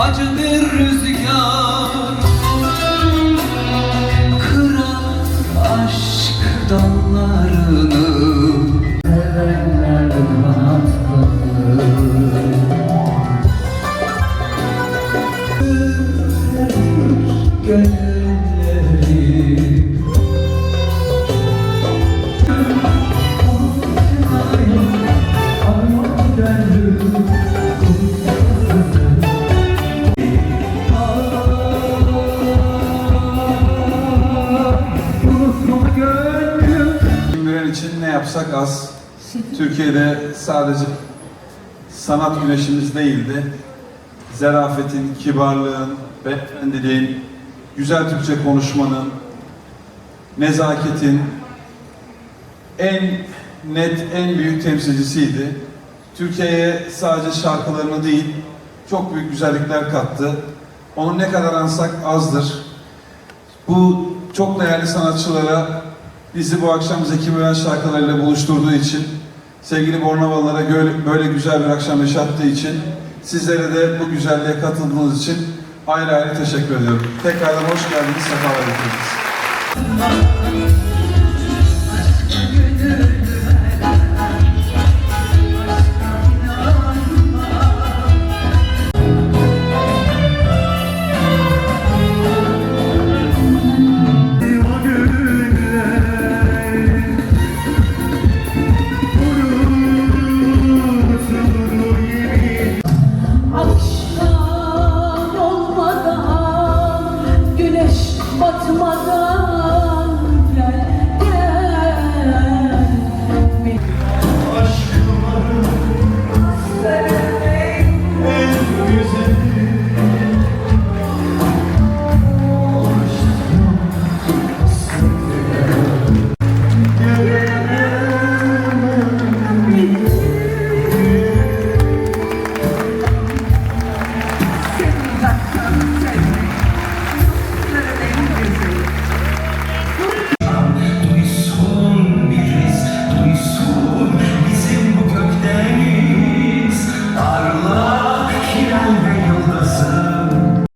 acı bir rüzgar. Kırar aşk dallarını. Sevenler Gönülleri Gümbüren için ne yapsak az. Türkiye'de sadece sanat güneşimiz değildi. Zerafetin, kibarlığın, beyefendiliğin, güzel Türkçe konuşmanın, nezaketin en net, en büyük temsilcisiydi. Türkiye'ye sadece şarkılarını değil, çok büyük güzellikler kattı. Onu ne kadar ansak azdır. Bu çok değerli sanatçılara bizi bu akşam Zeki Müren şarkılarıyla buluşturduğu için, sevgili Bornavalılara böyle, güzel bir akşam yaşattığı için, sizlere de bu güzelliğe katıldığınız için ayrı ayrı teşekkür ediyorum. Tekrardan hoş geldiniz, sefalar getirdiniz.